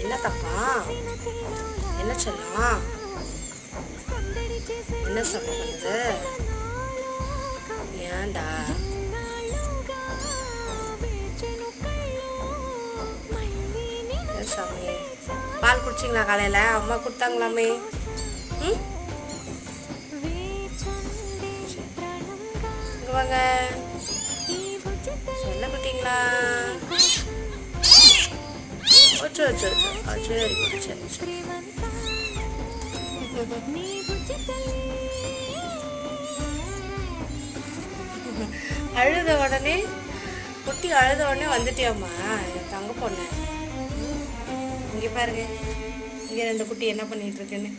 என்ன தப்பா என்ன சொல்லலாம் என்ன சொல்றது ஏண்டா சாமி பால் குடிச்சிங்களா காலையில் அம்மா கொடுத்தாங்களாமே இங்கே வாங்க சொல்ல மாட்டீங்களா? அச்சோ அச்சோ அச்சோ. சரி சரி சரி. அழுத உடனே குட்டி அழுத உடனே வந்துட்டியாம்மா என் தங்க பொண்ணு. இங்கே பாருங்க. இங்கே ரெண்டு குட்டி என்ன பண்ணிகிட்டு இருக்குன்னு.